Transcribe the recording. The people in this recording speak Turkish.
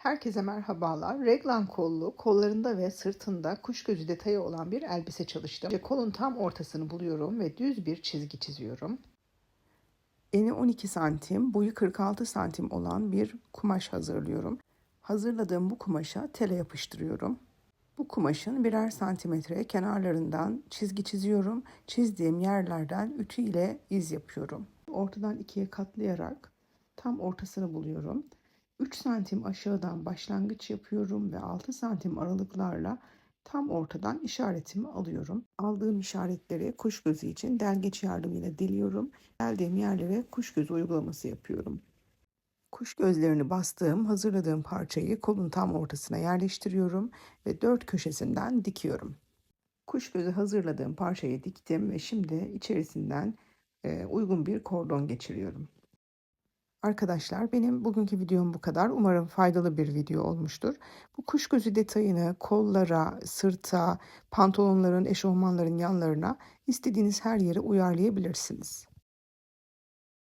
Herkese merhabalar. Reglan kollu, kollarında ve sırtında kuş gözü detayı olan bir elbise çalıştım. Kolun tam ortasını buluyorum ve düz bir çizgi çiziyorum. Eni 12 santim, boyu 46 santim olan bir kumaş hazırlıyorum. Hazırladığım bu kumaşa tele yapıştırıyorum. Bu kumaşın birer santimetre kenarlarından çizgi çiziyorum. Çizdiğim yerlerden ütü ile iz yapıyorum. Ortadan ikiye katlayarak tam ortasını buluyorum. 3 santim aşağıdan başlangıç yapıyorum ve 6 santim aralıklarla tam ortadan işaretimi alıyorum. Aldığım işaretleri kuş gözü için delgeç yardımıyla deliyorum. Deldiğim yerlere kuş gözü uygulaması yapıyorum. Kuş gözlerini bastığım, hazırladığım parçayı kolun tam ortasına yerleştiriyorum ve dört köşesinden dikiyorum. Kuş gözü hazırladığım parçayı diktim ve şimdi içerisinden e, uygun bir kordon geçiriyorum. Arkadaşlar benim bugünkü videom bu kadar. Umarım faydalı bir video olmuştur. Bu kuş gözü detayını kollara, sırta, pantolonların, eşofmanların yanlarına istediğiniz her yere uyarlayabilirsiniz.